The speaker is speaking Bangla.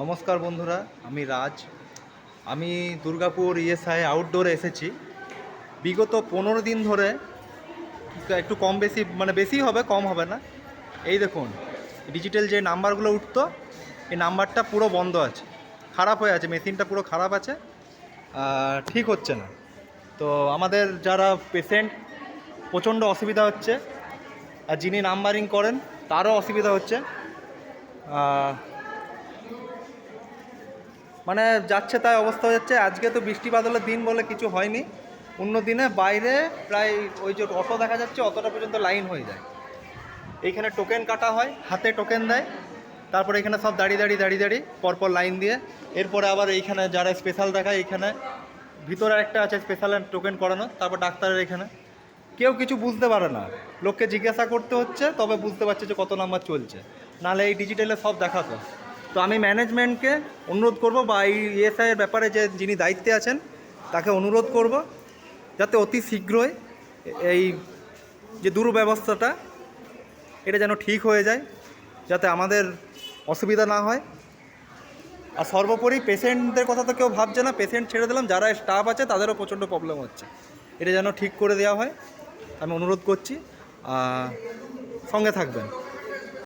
নমস্কার বন্ধুরা, আমি রাজ। আমি দুর্গাপুর ইএসআই আউটডোরে এসেছি। বিগত পনেরো দিন ধরে একটু কম বেশি মানে বেশি হবে, কম হবে না। এই দেখুন ডিজিটাল যে নাম্বারগুলো উঠতো, এই নাম্বারটা পুরো বন্ধ আছে। খারাপ হয়ে আছে, মেশিনটা পুরো খারাপ আছে। ঠিক হচ্ছে না। তো আমাদের যারা পেশেন্ট প্রচণ্ড অসুবিধা হচ্ছে। আর যিনি নাম্বারিং করেন, তারও অসুবিধা হচ্ছে। মানে যাচ্ছে তাই অবস্থা হয়ে যাচ্ছে। আজকে তো বৃষ্টি বাদলের দিন বলে কিছু হয়নি। অন্য দিনে বাইরে প্রায় ওই যে অটো দেখা যাচ্ছে, অতটা পর্যন্ত লাইন হয়ে যায়। এইখানে টোকেন কাটা হয়, হাতে টোকেন দেয়। তারপরে এখানে সব দাঁড়িয়ে দাঁড়িয়ে দাঁড়িয়ে দাঁড়িয়ে পরপর লাইন দিয়ে। এরপরে আবার এইখানে যারা স্পেশাল দেখায়, এইখানে ভিতরে একটা আছে স্পেশাল টোকেন করানো, তারপর ডাক্তারের এখানে। কেউ কিছু বুঝতে পারে না। লোককে জিজ্ঞাসা করতে হচ্ছে, তবে বুঝতে পারছে যে কত নাম্বার চলছে। নাহলে এই ডিজিটালে সব দেখাতো। তো আমি ম্যানেজমেন্টকে অনুরোধ করব বা এই ইএসআই এর ব্যাপারে যে যিনি দায়িত্বে আছেন, তাকে অনুরোধ করব যাতে অতি শীঘ্রই এই যে দুর্ব্যবস্থাটা, এটা যেন ঠিক হয়ে যায়, যাতে আমাদের অসুবিধা না হয়। আর সর্বোপরি পেশেন্টদের কথা তো কেউ ভাবছে না পেশেন্ট ছেড়ে দিলাম, যারা স্টাফ আছে তাদেরও প্রচণ্ড প্রবলেম হচ্ছে। এটা যেন ঠিক করে দেওয়া হয়, আমি অনুরোধ করছি সঙ্গে থাকবেন।